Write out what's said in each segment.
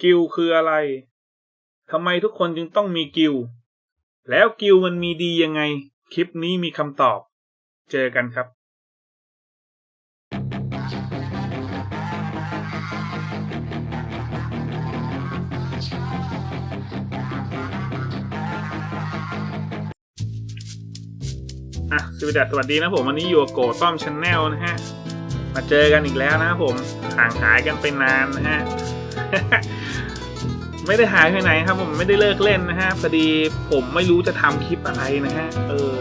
กิลคืออะไรทำไมทุกคนจึงต้องมีกิลแล้วกิลมันมีดียังไง คลิปนี้มีคำตอบ เจอกันครับอะสวัสดีสวัสดีนะผมวันนี้อยู่กับโกต้อมชาแนลนะฮะ มาเจอกันอีกแล้วนะครับผมห่างหายกันไปนานนะฮะ ไม่ได้หายไปไหนครับ ผมไม่ได้เลิกเล่นนะฮะพอดีผมไม่รู้จะทำคลิปอะไรนะฮะเออ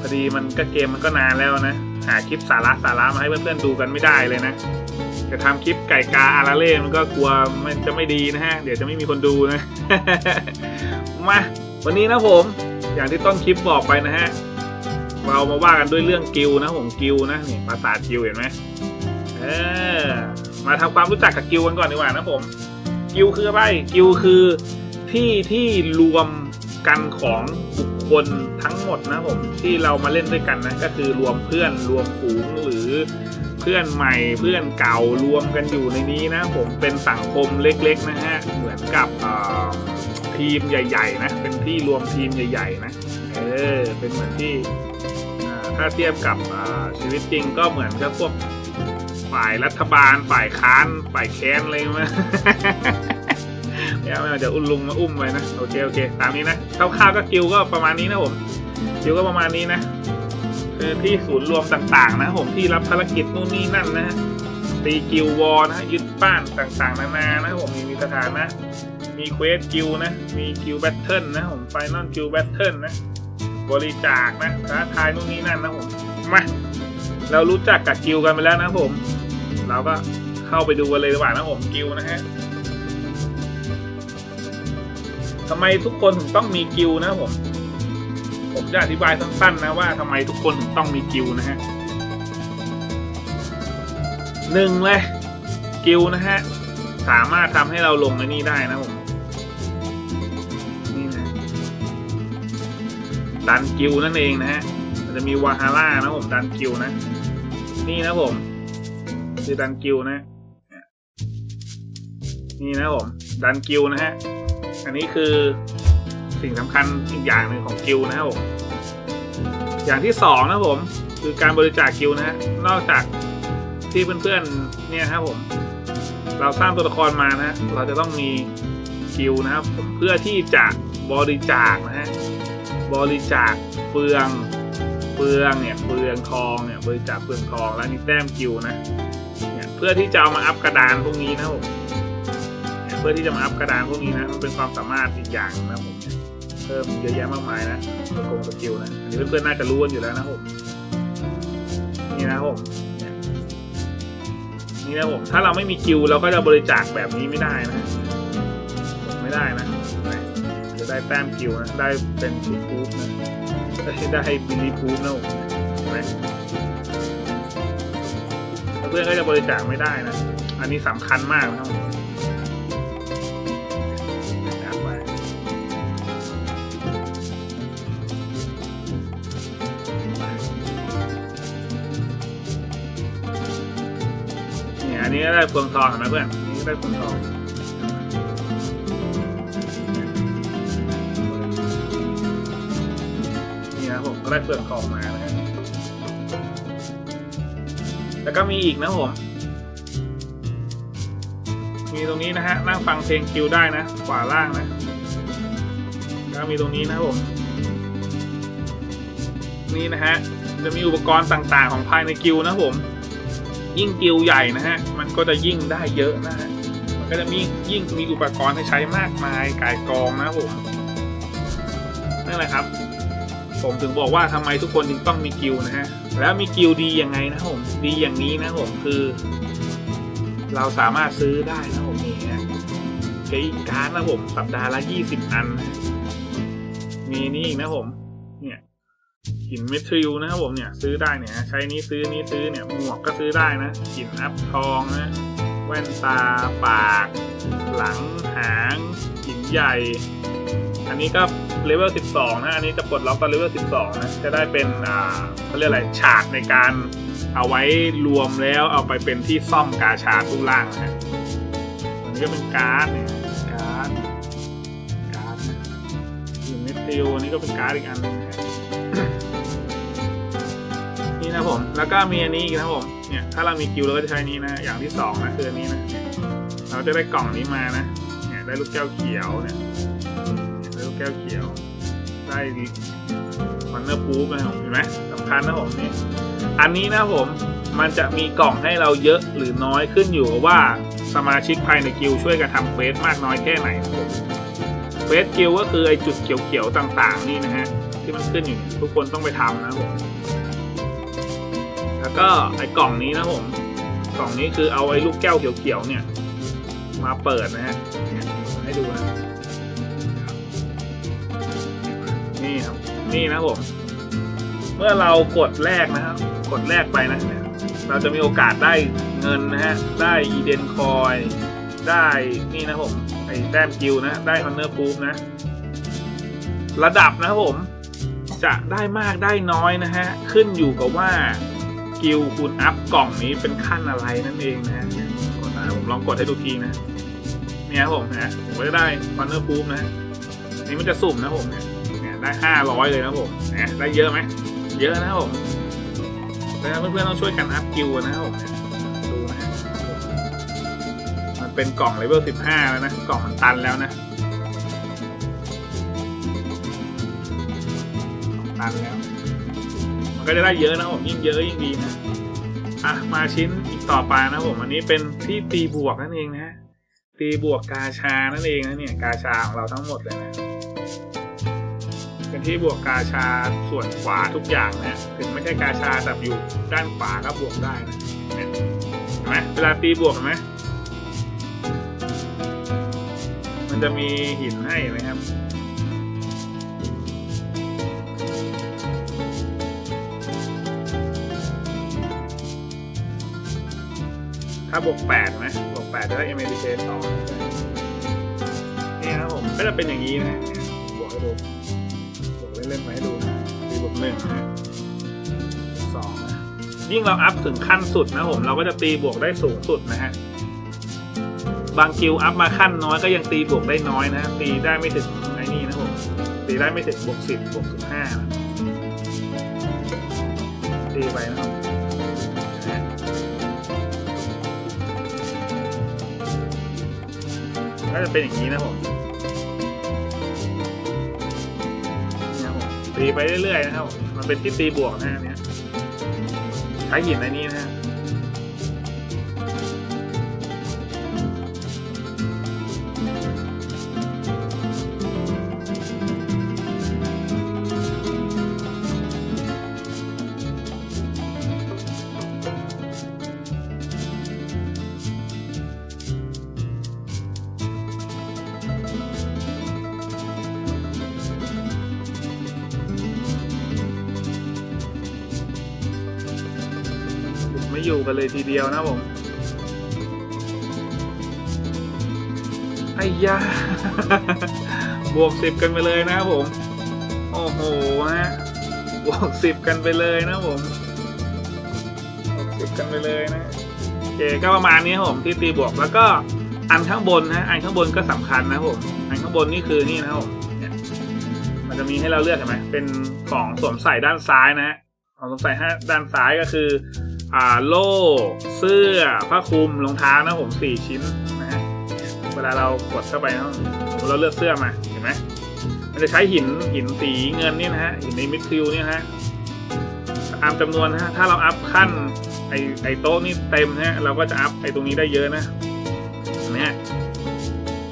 พอดีมันก็เกมมันก็นานแล้วนะ หาคลิปสาระสาระมาให้เพื่อนๆดูกันไม่ได้เลยนะจะทำคลิปไก่กาอาราเล่มันก็กลัวมันจะไม่ดีนะฮะเดี๋ยวจะไม่มีคนดูนะมาวันนี้นะผม อย่างที่ต้นคลิปบอกไปนะฮะเรามาว่ากันด้วยเรื่องกิลนะผมกิลนะนี่ภาษากิลเห็นไหมเออ มาทำความรู้จักกับกิลกันก่อนดีกว่านะผม กิลคืออะไร กิลคือที่ที่รวมกันของบุคคลทั้งหมดนะผมที่เรามาเล่นด้วยกันนะก็คือรวมเพื่อนรวมฝูงหรือเพื่อนใหม่เพื่อนเก่ารวมกันอยู่ในนี้นะผมเป็นสังคมเล็กๆนะฮะเหมือนกับทีมใหญ่ๆนะเป็นที่รวมทีมใหญ่ๆนะเออเป็นเหมือนที่ถ้าเทียบกับชีวิตจริงก็เหมือนกับพวก ฝ่ายรัฐบาล ฝ่ายค้าน ฝ่ายแค้นอะไรมาไม่เอาไม่เราจะอุ้มลุงมาอุ้มไว้นะ โอเค โอเค ตามนี้นะคร่าวๆก็กิลก็ประมาณนี้นะผม กิลก็ประมาณนี้นะคือที่ศูนย์รวมต่างๆ นะผมที่รับภารกิจนู่นนี่นั่นนะตีกิลวอลนะยึดบ้านต่างๆ นานานะผมมีมีสถานะ มีเควสกิลนะ มีกิลแบทเทิลนะผมไฟนอลกิลแบทเทิลนะ บริจาคนะท้าทายนู่นนี่นั่นนะผมมาเรารู้จักกับกิลกันไปแล้วนะผม เราก็เข้าไปดูกันเลยดีกว่านะผมกิลนะฮะทำไมทุกคนถึงต้องมีกิลนะผม ผมจะอธิบายสั้นๆนะว่าทำไมทุกคนถึงต้องมีกิลนะฮะหนึ่งเลยกิลนะฮะสามารถทำให้เราลงในนี่ได้นะผมนี่นะดันกิลนั่นเองนะฮะจะมีวาฮาร่านะผมดันกิลนะ นี่นะผม คือดันกิลนะนี่นะผมดันกิลนะฮะ อันนี้คือสิ่งสำคัญอีกอย่างหนึ่งของกิลนะครับผมอย่างที่สองนะผม คือการบริจาคกิลนะฮะนอกจากที่เพื่อนๆเนี่ยครับผม เราสร้างตัวละครมานะฮะเราจะต้องมีกิลนะครับเพื่อที่จะบริจาคนะฮะบริจาคเฟืองเฟืองเนี่ยเฟืองทองเนี่ยบริจาคเฟืองทองแล้วนี่แต้มกิวนะ เพื่อที่จะเอามาอัพกระดานพวกนี้นะผมเพื่อที่จะมาอัพกระดานพวกนี้นะมันเป็นความสามารถอีกอย่างนะผมเพิ่มเยอะแยะมากมายนะสกงสกิลนะอันนี้เพื่อนๆน่าจะรู้กันอยู่แล้วนะผมนี่นะผมนี่นะผมถ้าเราไม่มีกิลเราก็จะบริจาคแบบนี้ไม่ได้นะไม่ได้นะจะได้แต้มกิวนะได้เป็นชุดพูฟนะได้ได้บิลลี่พูฟนะผม เพื่อนก็จะบริจาคไม่ได้นะ อันนี้สำคัญมากนะครับผมจำไว้เนี่ยอันนี้ก็ได้เฟืองทองเห็นไหมเพื่อนนนี้ก็ได้เฟืองทองนี่นะผมก็ได้เฟืองทองมา แล้วก็มีอีกนะผม มีตรงนี้นะฮะนั่งฟังเพลงคิวได้นะ ขวาล่างนะ แล้วก็มีตรงนี้นะผม นี่นะฮะ จะมีอุปกรณ์ต่างๆ ของภายในกิลนะผม ยิ่งกิลใหญ่นะฮะ มันก็จะยิ่งได้เยอะนะฮะ มันก็จะมียิ่งมีอุปกรณ์ให้ใช้มากมายกายกองนะผม นั่นแหละครับ ผมถึงบอกว่าทำไมทุกคนจึงต้องมีกิลนะฮะ แล้วมีกิลดียังไงนะผมดีอย่างนี้นะผมคือ เราสามารถซื้อได้นะผมนี่ฮะใช้การดนะผมสัปดาห์ละยี่สิบอันนะมีนี่อีกนะผม เนี่ยหินเมทริลนะครับผมเนี่ยซื้อได้เนี่ย ใช้นี้ซื้อนี้ซื้อเนี่ยหมวกก็ซื้อได้นะหินอัพทองนะแว่นตาปาก หลังหางหินใหญ่ อันนี้ก็ เลเวล 12 นะ อันนี้จะปลดล็อกตอนเลเวล 12 นะ จะได้เป็นอ่าเขาเรียกอะไร ฉากในการเอาไว้รวมแล้วเอาไปเป็นที่ซ่อมกาชาตู้ล่างนะฮะนี่ก็เป็นการ์ดเนี่ยการ์ด การ์ดนะหินเมทิลนี่ก็เป็นการ์ดอีกอันหนึงนี่นะผม แล้วก็มีอันนี้อีกนะผม เนี่ย ถ้าเรามีกิลเราก็จะใช้นี้นะ อย่างที่สองนะคืออันนี้นะ เราจะได้กล่องนี้มานะ เนี่ย ได้ลูกแก้วเขียวเนี่ย แก้วเขียว ได้วันเนอร์พูฟนะครับเห็นไหมสำคัญนะผมนี่อันนี้นะผมมันจะมีกล่องให้เราเยอะหรือน้อยขึ้นอยู่กับว่าสมาชิกภายในกิลช่วยกันทำเควสมากน้อยแค่ไหนผมเควสกิลก็คือไอจุดเขียวๆต่างๆ นี่นะฮะที่มันขึ้นอยู่ทุกคนต้องไปทำนะผมแล้วก็ไอกล่องนี้นะผมกล่องนี้คือเอาไอ้ลูกแก้วเขียวๆเนี่ย มาเปิดนะฮะ นี่ครับนี่นะผมเมื่อเรากดแรกนะครับ กดแรกไปนะเนี่ยเราจะมีโอกาสได้เงินนะฮะได้อีเดนคอยได้นี่นะผมไอ้แต้มกิลนะได้ฮอนเนอร์พูฟนะ ระดับนะครับผมจะได้มากได้น้อยนะฮะ ขึ้นอยู่กับว่ากิลคุณอัพกล่องนี้เป็นขั้นอะไรนั่นเองนะฮะเนี่ยกดนะผมลองกดให้ดูทีนะ เนี่ยผมนะผมก็จะได้ฟันเนอร์พูฟนะนี่มันจะสุ่มนะผมเนี่ยเนี่ย ได้ห้าร้อยเลยนะผมนี่ยได้เยอะไหมเยอะนะผมดังนั้นเพื่อนๆต้องช่วยกันอัพกิลนะครับผมดูนะมันเป็นกล่องเลเวลสิบห้าแล้วนะ กล่องมันตันแล้วนะ ตันแล้ว มันก็จะได้เยอะนะผมยิ่งเยอะยิ่งดีนะอะมาชิ้นอีกต่อไปนะผมอันนี้เป็นที่ตีบวกนั่นเองนะตีบวกกาชานั่นเองนะเนี่ยกาชาของเราทั้งหมดเลยนะ เป็นที่บวกกาชาส่วนขวาทุกอย่างนะถึงไม่ใช่กาชาแต่อยู่ด้านขวาก็บวกได้นะเนี่ยเห็นไหมเวลาตีบวกเห็นไหมมันจะมีหินให้นไหมครับถ้าบวกแปดไหมบวกแปดจะได้ m อ d k สองนี่นะครับผมก็จะเป็นอย่างนี้นะเนี่ยบวกให้ดู เล่นๆมาให้ดูนะตีบวกหนึ่งนะสองนะยิ่งเราอัพถึงขั้นสุดนะผม เราก็จะตีบวกได้สูงสุดนะฮะ บางกิลอัพมาขั้นน้อยก็ยังตีบวกได้น้อยนะตีได้ไม่ถึงไอ้นี่นะผมตีได้ไม่ถึงบวกสิบบวกสิบห้านะตีไปนะครับนะฮะก็จะเป็นอย่างนี้นะผม ตีไปเรื่อยๆนะครับ มันเป็นที่ตีบวกนะอันเนี่ยใช้หินอันนี้นะ อยู่กันเลยทีเดียวนะผมไอ้ยาบวกสิบกันไปเลยนะผม โอ้โหฮะบวกสิบกันไปเลยนะผมบวกสิบกันไปเลยนะโอเคก็ประมาณนี้ผมที่ตีบวกแล้วก็อันข้างบนนะอันข้างบนก็สำคัญนะผมอันข้างบนนี่คือนี่นะผมเนี่ยมันจะมีให้เราเลือกเห็นไหมเป็นของสวมใส่ด้านซ้ายนะฮะของสวมใส่ด้านซ้ายก็คือ อ่าโล่เสื้อผ้าคลุมรองเท้านะผมสี่ชิ้นนะฮะเวลาเรากดเข้าไปนะสมเราเลือกเสื้อมาเห็นไหมมันจะใช้หินหินสีเงินนี่นะฮะหินในมิดฟิลเนี่ยนะฮะตามจำนวนนะฮะถ้าเราอัพขั้นไอไอโต๊ะนี่เต็มนะฮะเราก็จะอัพไอตรงนี้ได้เยอะนะเห็นไหมฮะ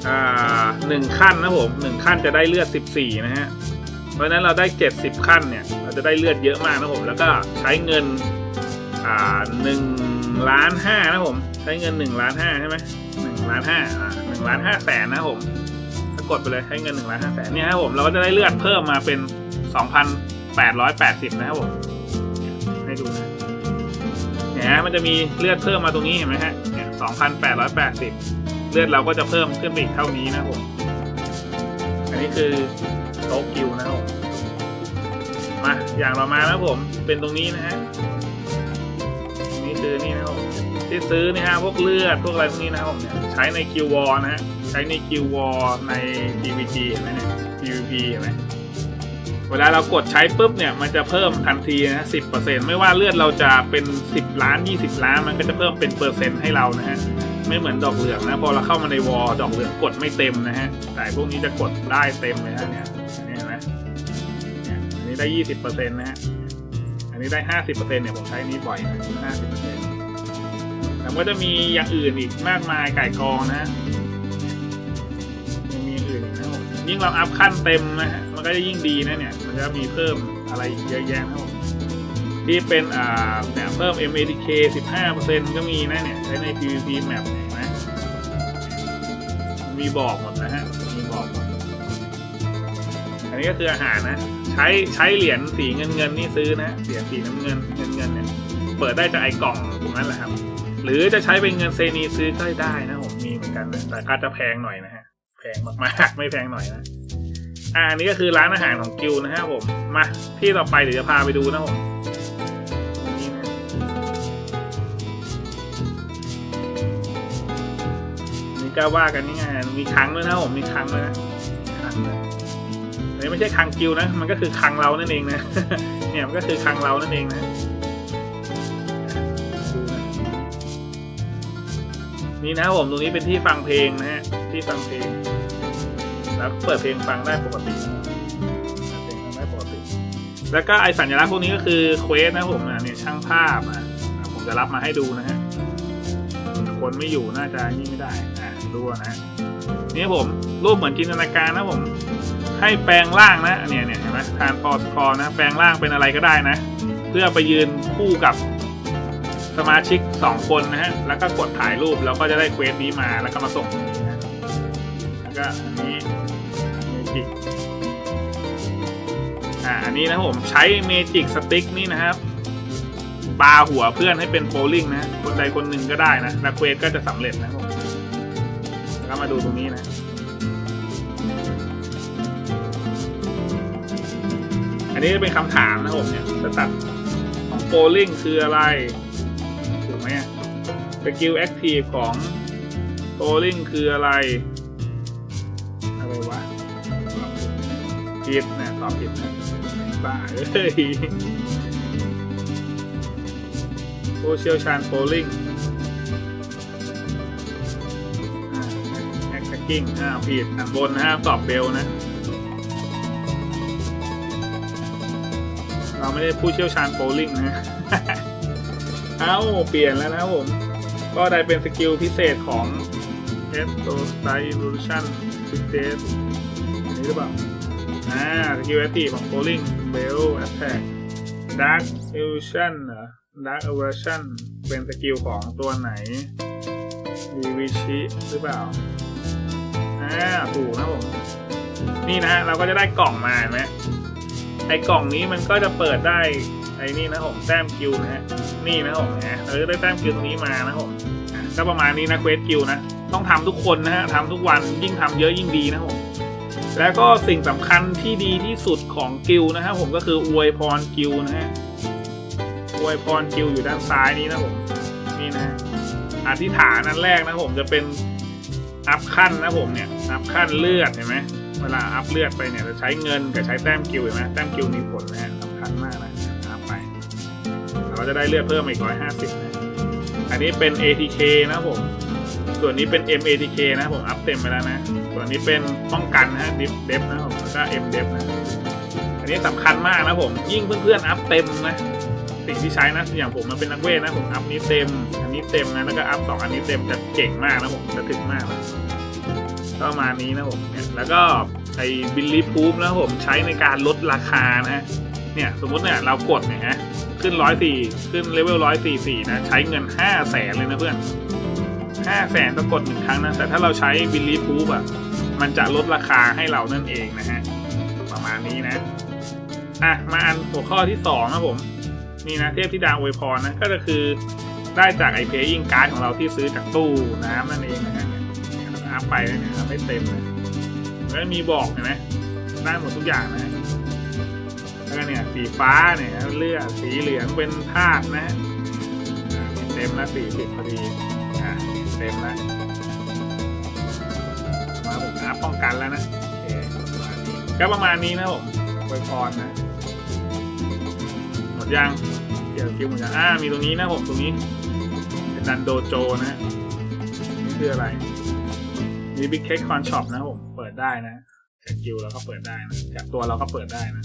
อ่าหนึ่งขั้นนะผมหนึ่งขั้นจะได้เลือดสิบสี่นะฮะเพราะฉะนั้นเราได้เจ็ดสิบขั้นเนี่ย เราจะได้เลือดเยอะมากนะผม แล้วก็ใช้เงิน อ่าหนึ่งล้านห้านะผมใช้เงินหนึ่งล้านห้าใช่ไหมหนึ่งล้านห้าอ่าหนึ่งล้านห้าแสนนะผมถ้ากดไปเลยใช้เงินหนึ่งล้านห้าแสนเนี่ยครับผมเราก็จะได้เลือดเพิ่มมาเป็นสองพันแปดร้อยแปดสิบนะครับผมให้ดูนะเนี่ยฮะมันจะมีเลือดเพิ่มมาตรงนี้เห็นไหมฮะเนี่ยสองพันแปดร้อยแปดสิบเลือดเราก็จะเพิ่มขึ้นไปอีกเท่านี้นะครับผมอันนี้คือโต๊ะกิวนะครับผมมาอย่างเรามานะครับผมเป็นตรงนี้นะฮะ ที่ซื้อนี่ฮะพวกเลือดพวกอะไรพวกนี้นะครับเนี่ยใช้ในคิววอนะฮะใช้ในคิววอใน PVG เห็นไหมเนี่ย PVP เห็นไหมเวลาเรากดใช้ปุ๊บเนี่ยมันจะเพิ่มทันทีนะสิบเปอร์เซ็นต์ไม่ว่าเลือดเราจะเป็นสิบล้านยี่สิบล้านมันก็จะเพิ่มเป็นเปอร์เซ็นต์ให้เรานะฮะไม่เหมือนดอกเหลืองนะพอเราเข้ามาในวอลดอกเหลืองกดไม่เต็มนะฮะแต่พวกนี้จะกดได้เต็มเลยฮะเนี่ยเห็นไหมอันนี้ได้ยี่สิบเปอร์เซ็นต์นะฮะอันนี้ได้ห้าสิบเปอร์เซ็นต์เนี่ยผมใช้นี้บ่อยห้านะ50% แล้วก็จะมีอย่างอื่นอีกมากมายไก่กองนะมีอื่นอีกนะผมยิ่งเราอัพขั้นเต็มนะฮะมันก็จะยิ่งดีนะเนี่ย มันจะมีเพิ่มอะไรเยอะแยะนะผมที่เป็นอ่าเนี่ยเพิ่ม MATK 15%ก็มีนะเนี่ยใช้ใน PVP map นะมีบอกหมดนะฮะมีบอกหมดอันนี้ก็คืออาหารนะ ใช้ใช้เหรียญสีเงินเงินนี่ซื้อนะเหรียญสีน้ำเงินเงินเงินเนี่ยเปิดได้จากไอ้กล่องตรงนั้นแหละครับ หรือจะใช้เป็นเงินเซนีซื้อก็ได้นะผมมีเหมือนกันนะแต่ก็จะแพงหน่อยนะฮะแพงมากๆ ไม่แพงหน่อยนะอ่าอันนี้ก็คือร้านอาหารของกิลนะฮะผมมาที่ต่อไปเดี๋ยวจะพาไปดูนะผมนี่นะนี่ก็ว่ากันง่ายๆมีคังด้วยนะผมมีคังด้วยนะคังด้วยอันนี้ไม่ใช่คังกิวนะ มันก็คือคังเรานั่นเองนะเนี่ยมันก็คือคังเรานั่นเองนะ นี่นะผมตรงนี้เป็นที่ฟังเพลงนะฮะที่ฟังเพลง แล้วเปิดเพลงฟังได้ปกติเพลงฟังได้ปกติ แล้วก็ไอสัญลักษณ์พวกนี้ก็คือเควสนะผมนะเนี่ยช่างภาพอะผมจะรับมาให้ดูนะฮะคนไม่อยู่น่าจะนี่ไม่ได้อะดูนะนี่ผมรูปเหมือนจินตนาการนะผมให้แปลงร่างนะเนี่ยเนี่ยเห็นไหมทานฟอสคอนะแปลงร่างเป็นอะไรก็ได้นะ เพื่อไปยืนคู่กับ สมาชิกสองคนนะฮะ แล้วก็กดถ่ายรูปแล้วก็จะได้เควสนี้มาแล้วก็มาส่งตรงนี้นะแล้วก็อันนี้เมจิกอ่าอันนี้นะผมใช้เมจิกสติ๊กนี่นะครับปาหัวเพื่อนให้เป็นโบลิ่งนะคนใดคนหนึ่งก็ได้นะแล้วเควสก็จะสำเร็จนะผมแล้วก็มาดูตรงนี้นะอันนี้เป็นคำถามนะผมเนี่ยสตัดของโ o ลิงคืออะไร ไหมสกิลแอคทีฟของโ o ลิงคืออะไร อะไรวะผิดนะตอบผิดนะบ้าเอ้ยผู้เชี่ยวชาญโ o ลิงแอคกิ้งอ่าผิดอันบนนะฮะตอบเบลนะ เราไม่ได้ผู้เชี่ยวชาญโ o ลิ่งนะ อ้าเปลี่ยนแล้วนะครับผม ก็ได้เป็นสกิลพิเศษของ e s t o s t y l u t i o n s u c c e s อันนี้หรือเปล่า อ่า สกิลแอคทีฟของ Bowling Bell Attack Dark Illusion เหรอ Dark Aversion เป็นสกิลของตัวไหน d v c h i หรือเปล่า อ่า ถูกนะผม นี่นะเราก็จะได้กล่องมาไหมไอ้กล่องนี้มันก็จะเปิดได้ อ้นี่นะผมแต้มกิลนะฮะนี่นะผมนะเราจะได้แต้มกิลตรงนี้มานะผมอะก็ประมาณนี้นะเควสกิลนะต้องทำทุกคนนะฮะทำทุกวันยิ่งทำเยอะยิ่งดีนะผมแล้วก็สิ่งสำคัญที่ดีที่สุดของกิลนะฮะผมก็คืออวยพรกิลนะฮะอวยพรกิลอยู่ด้านซ้ายนี้นะผมนี่นะอธิษฐานนั้นแรกนะผมจะเป็นอัพขั้นนะผมเนี่ยอัพขั้นเลือดเห็นไหมเวลาอัพเลือดไปเนี่ยจะใช้เงินกับใช้แต้มกิลเห็นไหมแต้มกิลมีผลนะฮะ เราจะได้เลือดเพิ่มอีกร้อยห้าสิบนะอันนี้เป็น ATK นะผม ส่วนนี้เป็น MATK นะผมอัพเต็มไปแล้วนะ ส่วนนี้เป็นป้องกันนะดิฟเดฟนะผมแล้วก็ M เดฟนะ อันนี้สำคัญมากนะผม ยิ่งเพื่อนๆอัพเต็มนะสิ่งที่ใช้นะอย่างผมมันเป็นนักเวทนะผมอัพนี้เต็ม อันนี้เต็มนะแล้วก็อัพสองอันนี้เต็มจะเก่งมากนะผมจะถึงมากนะก็มานี้นะผมเนี่ยแล้วก็ไอ้บิลลี่พูฟนะผมใช้ในการลดราคานะฮะเนี่ยสมมติเนี่ยเรากดเนี่ยฮะ ขึ้นร้อยสี่ขึ้นเลเวลร้อยสี่สี่นะ ใช้เงินห้าแสนเลยนะเพื่อนห้าแสนต้องกดหนึ่งครั้งนะ แต่ถ้าเราใช้บิลลี่พูฟอะ มันจะลดราคาให้เรานั่นเองนะฮะ ประมาณนี้นะ อะ มาอันหัวข้อที่สองนะผม นี่นะเทพธิดาอวยพรนะ ก็จะคือได้จากไอเพย์ยิงการ์ดของเราที่ซื้อจากตู้น้ำนั่นเองนะฮะอัพไปเลยเนี่ยไม่เต็มเลยแล้วมีบอกเห็นไหมได้หมดทุกอย่างนะ ก็เนี่ยสีฟ้าเนี่ยเลือดสีเหลืองเป็นธาตุนะเต็มนะสี่สิบพอดีอะเต็มนะมาผมอัพป้องกันแล้วนะโอเคก็ประมาณนี้นะผมอวยพรนะ หมดยังเดี๋ยวคิวหมดยังอ่ามีตรงนี้นะผมตรงนี้เป็นดันโดโจนะนี่คืออะไรมีบิ๊กเค้กคอนช็อปนะผม เปิดได้นะจากกิวเราก็เปิดได้นะจากตัวเราก็เปิดได้นะ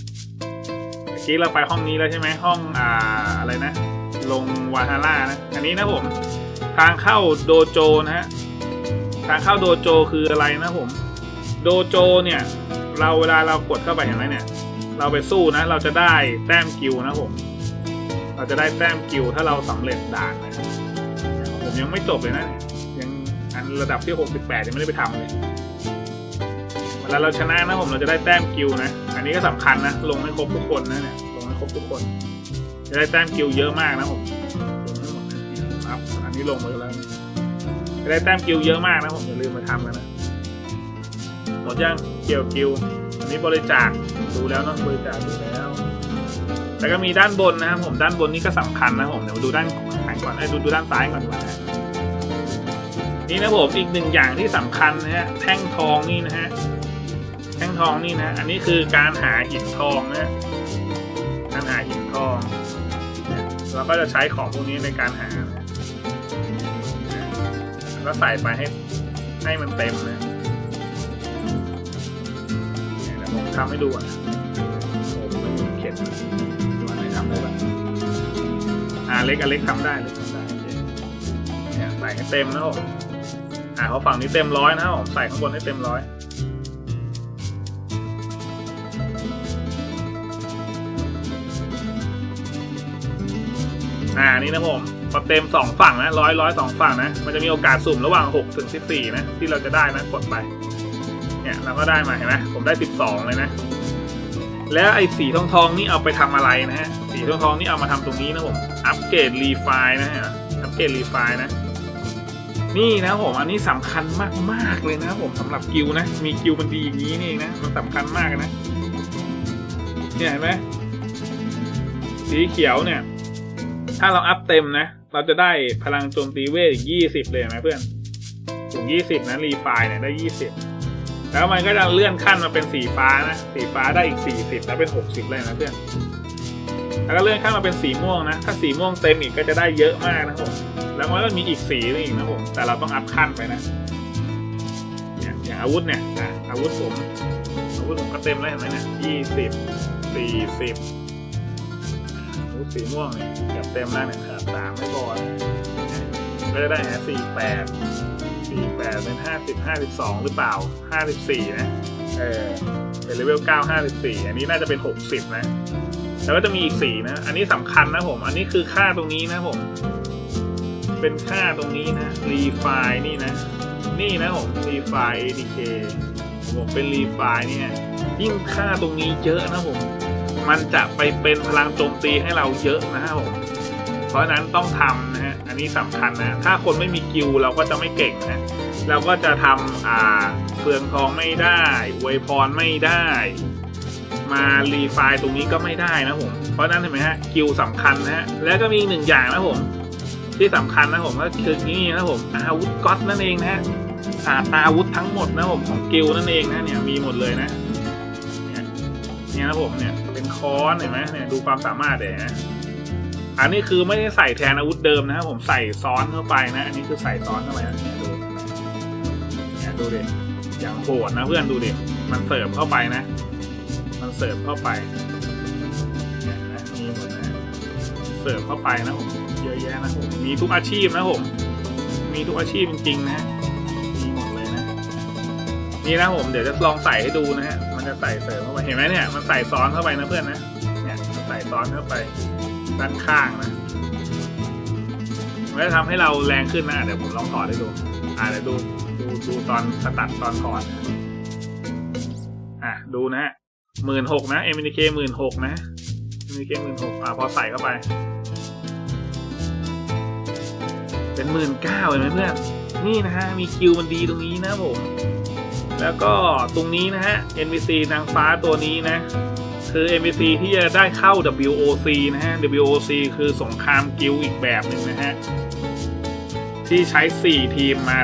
เมื่อกี้เราไปห้องนี้แล้วใช่ไหมห้องอ่าอะไรนะ ลงวาฮาร่านะ อันนี้นะผม ทางเข้าโดโจนะฮะ ทางเข้าโดโจคืออะไรนะผม โดโจเนี่ย เราเวลาเรากดเข้าไปเห็นไหมเนี่ย เราไปสู้นะ เราจะได้แต้มกิวนะผม เราจะได้แต้มกิวถ้าเราสำเร็จด่านนะผมยังไม่จบเลยนะเนี่ยยังอันระดับที่ 68ยังไม่ได้ไปทำเลย เวลาเราชนะนะผมเราจะได้แต้มกิวนะ อันนี้ก็สำคัญนะ ลงให้ครบทุกคนนะเนี่ยลงให้ครบทุกคน จะได้แต้มกิวเยอะมากนะผมครับอันนี้ลงไปแล้วจะได้แต้มกิวเยอะมากนะผมอย่าลืมมาทำกันนะหมดยังเกี่ยวกิวอันนี้บริจาคดูแล้วเนาะบริจาคดูแล้วแล้วก็มีด้านบนนะครับผมด้านบนนี่ก็สำคัญนะผมเดี๋ยวดูด้านขวาก่อนไอ้ดูดูด้านซ้ายก่อนกว่านะนี่นะผมอีกหนึ่งอย่างที่สำคัญนะฮะแท่งทองนี่นะฮะ แท่งทองนี่นะ อันนี้คือการหาหินทองนะการหาหินทองเราก็จะใช้ของพวกนี้ในการหาแล้วใส่ไปให้ให้มันเต็มนะเนี่ยเดี๋ยวผมทำให้ดูอะโอ้ไม่มีเข็ดดูอันไหนทำได้บ้างอ่าเล็กอเล็กทำได้เล็กทำได้เนี่ยใส่ให้เต็มนะผมอ่าเขาฝั่งนี้เต็มร้อยนะผมใส่ข้างบนให้เต็มร้อย อ่านี่นะผมพอเต็มสองฝั่งนะร้อยร้อยสองฝั่งนะ มันจะมีโอกาสสุ่มระหว่างหกถึงสิบสี่นะ ที่เราจะได้นะกดไป เนี่ยเราก็ได้มาเห็นไหมผมได้สิบสองเลยนะ แล้วไอ้สีทองทองนี่เอาไปทำอะไรนะฮะ สีทองทองนี่เอามาทำตรงนี้นะผมอัปเกรดรีไฟนะฮะอัปเกรดรีไฟนะ นี่นะผมอันนี้สำคัญมากๆเลยนะผมสำหรับกิวนะ มีกิวมันดีอย่างนี้นี่นะ มันสำคัญมากนะ เนี่ยเห็นไหมสีเขียวเนี่ย ถ้าเราอัพเต็มนะ เราจะได้พลังโจมตีเวทอีกยี่สิบเลยนไหมเพื่อนถึงยี่สิบนะรีไฟเนี่ยได้ยี่สิบแล้วมันก็จะเลื่อนขั้นมาเป็นสีฟ้านะ สีฟ้าได้อีก40แล้วเป็น60เลยนะเพื่อน แล้วก็เลื่อนขั้นมาเป็นสีม่วงนะ ถ้าสีม่วงเต็มอีกก็จะได้เยอะมากนะผม แล้วมันก็มีอีกสีนึงอีกนะผม แต่เราต้องอัพขั้นไปนะเนี่ยอย่างอาวุธเนี่ยอาวุธผม อาวุธผมก็เต็มแล้วเห็นไหมเนี่ย20 40อาวุธ สีม่วงเนี่ยเกือบเต็มแล้วเนี่ยครับสามไม่พอนะก็จะได้แค่48สี่แปดเป็นห้าสิบห้าสิบสองหรือเปล่าห้าสิบสี่นะเออเป็นเลเวลเก้าห้าสิบสี่อันนี้น่าจะเป็นหกสิบนะแล้วก็จะมีอีกสี่นะ อันนี้สำคัญนะผม อันนี้คือค่าตรงนี้นะผม เป็นค่าตรงนี้นะรีไฟนี่นะ นี่นะผมรีไฟ ADK ผมเป็นรีไฟเนี่ยยิ่งค่าตรงนี้เยอะนะผม มันจะไปเป็นพลังโจมตีให้เราเยอะนะครับผมเพราะนั้นต้องทำนะฮะอันนี้สำคัญนะ ถ้าคนไม่มีกิลเราก็จะไม่เก่งนะเราก็จะทำอ่าเฟืองทองไม่ได้อวยพรไม่ได้ มารีไฟล์ตรงนี้ก็ไม่ได้นะผมเพราะนั้นเห็นไหมฮะกิลสำคัญนะฮะแล้วก็มีอีกหนึ่งอย่างนะผมที่สำคัญนะผมก็คือนี่นะผมอาวุธก๊อตนั่นเองนะฮะศาสตราอาวุธทั้งหมดนะผมของกิลนั่นเองนะเนี่ยมีหมดเลยนะเนี่ยนะผมเนี่ย ค้อนเห็นไหมเนี่ยดูความสามารถเลยนะอันนี้คือไม่ได้ใส่แทนอาวุธเดิมนะครับผมใส่ซ้อนเข้าไปนะอันนี้คือใส่ซ้อนเข้าไปนะเนี่ยดูเนี่ยดูดิอย่างโหดนะเพื่อนดูดิมันเสริมเข้าไปนะ มันเสริมเข้าไปเนี่ยนะมีหมดนะเสริมเข้าไปนะผมเยอะแยะนะผมมีทุกอาชีพนะผมมีทุกอาชีพจริงๆนะมีหมดเลยนะ นี่นะผมเดี๋ยวจะลองใส่ให้ดูนะฮะ จะใส่เสริมเข้าไปเห็นไหมเนี่ยมันใส่ซ้อนเข้าไปนะเพื่อนนะเนี่ยมันใส่ซ้อนเข้าไปด้านข้างนะมันจะทำให้เราแรงขึ้นนะเดี๋ยวผมลองถอดให้ดูอ่าเดี๋ยวดูดูดูตอนสตัดตอนถอดอะดูนะฮะหมื่นหกนะ m อ็ k หมื่นหกนะ m อ็ k หมื่นหกอะพอใส่เข้าไป เป็นหมื่นเก้าเห็นไหมเพื่อนนี่นะฮะมีคิวมันดีตรงนี้นะผม แล้วก็ตรงนี้นะฮะ NPC นางฟ้าตัวนี้นะ คือ NPC ที่จะได้เข้า WOC นะฮะ WOC คือสงครามกิลอีกแบบหนึ่งนะฮะ ที่ใช้ 4 ทีมมา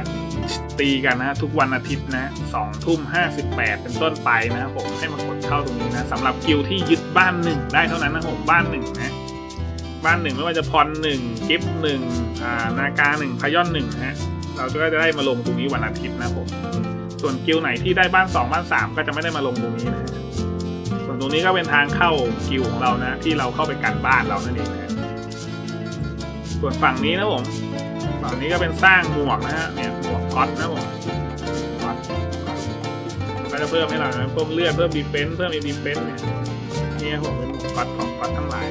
ตีกันนะฮะทุกวันอาทิตย์นะสองทุ่มห้าสิบแปดเป็นต้นไปนะครับผมให้มากดเข้าตรงนี้นะสำหรับกิลที่ยึดบ้านหนึ่งได้เท่านั้นนะผมบ้านหนึ่งนะบ้านหนึ่งไม่ว่าจะพรหนึ่งกิฟหนึ่งนาการหนึ่งพยอนหนึ่งฮะเราก็จะได้มาลงตรงนี้วันอาทิตย์นะผม ส่วนกิลไหนที่ได้บ้านสองบ้านสามก็จะไม่ได้มาลงตรงนี้นะฮะส่วนตรงนี้ก็เป็นทางเข้ากิลของเรานะ ที่เราเข้าไปกันบ้านเรานั่นเองนะส่วนฝั่งนี้นะผมฝั่งนี้ก็เป็นสร้างหมวกนะฮะเนี่ยหมวกก๊อตนะผมก๊อตก็จะเพิ่มให้เรานะเพิ่มเลือดเพิ่มดีเฟนส์เพิ่มดีเฟนส์เนี่ยเนี่ยผมเป็นหมวกก๊อตของก๊อตทั้งหลาย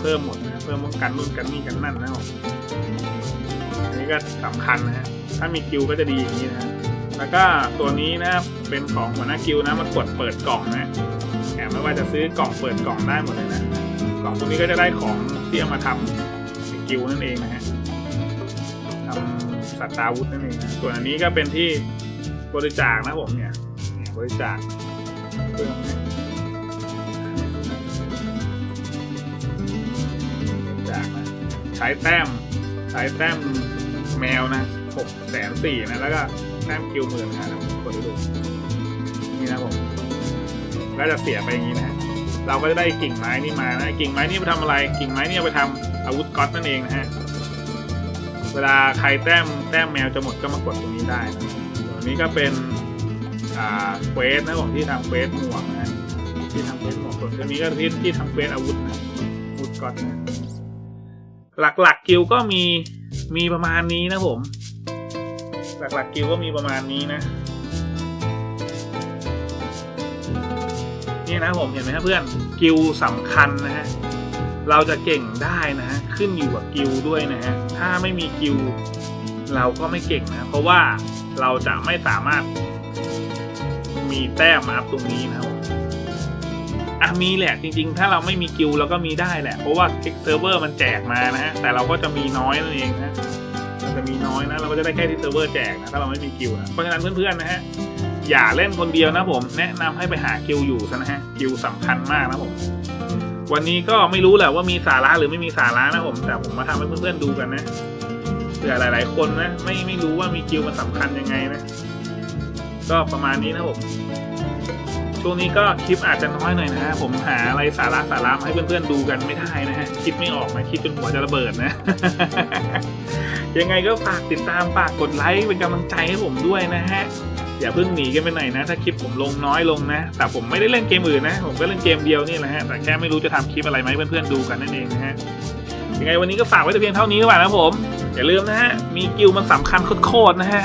เพิ่มหมดนะเพิ่มป้องกันนู่นกันนี่กันนั่นนะผมอันนี้ก็สำคัญนะฮะ ถ้ามีกิลก็จะดีอย่างนี้นะ แล้วก็ตัวนี้นะครับเป็นของหัวหน้ากิลนะมากดเปิดกล่องนะแอบไม่ว่าจะซื้อกล่องเปิดกล่องได้หมดเลยนะ กล่องตรงนี้ก็จะได้ของที่เอามาทำสกิลนั่นเองนะฮะทำสัตว์อาวุธนั่นเองนะส่วนอันนี้ก็เป็นที่บริจาคนะผมเนี่ยเนี่ยบริจาคเครื่องนะจากใช้แต้มใช้แต้มแมวนะ หกแสนสี่นะ แล้วก็แต้มคิวหมื่นนะครับกดดูนี่นะผมก็จะเสียไปอย่างนี้นะเราก็จะได้กิ่งไม้นี่มานะกิ่งไม้นี่ไปทำอะไร กิ่งไม้นี่เอาไปทำอาวุธก๊อตนั่นเองนะฮะเวลาใครแต้มแต้มแมวจะหมดก็มากดตรงนี้ได้นะส่วนนี้ก็เป็นอ่าเควสนะผมที่ทำเควสหมวกนะฮะที่ทำเควสหมวกส่วนตัวนี้ก็ที่ที่ทำเควสอาวุธนะอาวุธก๊อตนะหลักๆกิลก็มีมีประมาณนี้นะผม หลักๆกิลก็มีประมาณนี้นะ นี่นะผมเห็นไหมครับเพื่อนกิลสำคัญนะฮะเราจะเก่งได้นะฮะขึ้นอยู่กับกิลด้วยนะฮะถ้าไม่มีกิลเราก็ไม่เก่งนะเพราะว่าเราจะไม่สามารถมีแต้มมาอัพตรงนี้นะครับผมอะมีแหละจริงๆ ถ้าเราไม่มีกิลเราก็มีได้แหละ เพราะว่าคลิกเซิร์ฟเวอร์มันแจกมานะฮะแต่เราก็จะมีน้อยนั่นเองนะ จะมีน้อยนะ เราก็จะได้แค่ที่เซิร์ฟเวอร์แจกนะถ้าเราไม่มีกิลนะเพราะฉะนั้นเพื่อนๆนะฮะอย่าเล่นคนเดียวนะผม แนะนำให้ไปหากิลอยู่ซะนะฮะกิลสำคัญมากนะผม วันนี้ก็ไม่รู้แหละว่ามีสาระหรือไม่มีสาระนะผม แต่ผมมาทำให้เพื่อนๆดูกันนะเผื่อหลาย ๆ คนนะไม่ไม่รู้ว่ามีกิลมันสำคัญยังไงนะ ก็ประมาณนี้นะผม ช่วงนี้ก็คลิปอาจจะน้อยหน่อยนะฮะผมหาอะไรสาระสาระมาให้เพื่อนๆดูกันไม่ได้นะฮะคิดไม่ออกนะคิดจนหัวจะระเบิดนะ ยังไงก็ฝากติดตามฝากกดไลค์เป็นกำลังใจให้ผมด้วยนะฮะอย่าเพิ่งหนีกันไปไหนนะ ถ้าคลิปผมลงน้อยลงนะ แต่ผมไม่ได้เล่นเกมอื่นนะ ผมก็เล่นเกมเดียวนี่แหละฮะแต่แค่ไม่รู้จะทำคลิปอะไรมาให้เพื่อนๆดูกันนั่นเองนะฮะยังไงวันนี้ก็ฝากไว้แต่เพียงเท่านี้ดีกว่านะผม อย่าลืมนะฮะ มีกิลมันสำคัญโคตรๆนะฮะ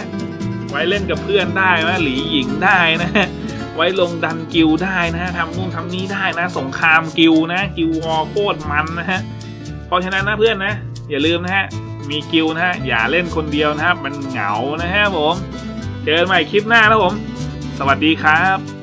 ไว้เล่นกับเพื่อนได้นะหลีหญิงได้นะฮะ ไว้ลงดันกิลได้นะฮะทำนู่นทำนี้ได้นะ สงครามกิลนะ กิลวอร์โคตรมันนะฮะเพราะฉะนั้นนะเพื่อนนะ อย่าลืมนะฮะ มีกิลนะฮะ อย่าเล่นคนเดียวนะครับ มันเหงานะฮะผม เจอกันใหม่คลิปหน้านะผม สวัสดีครับ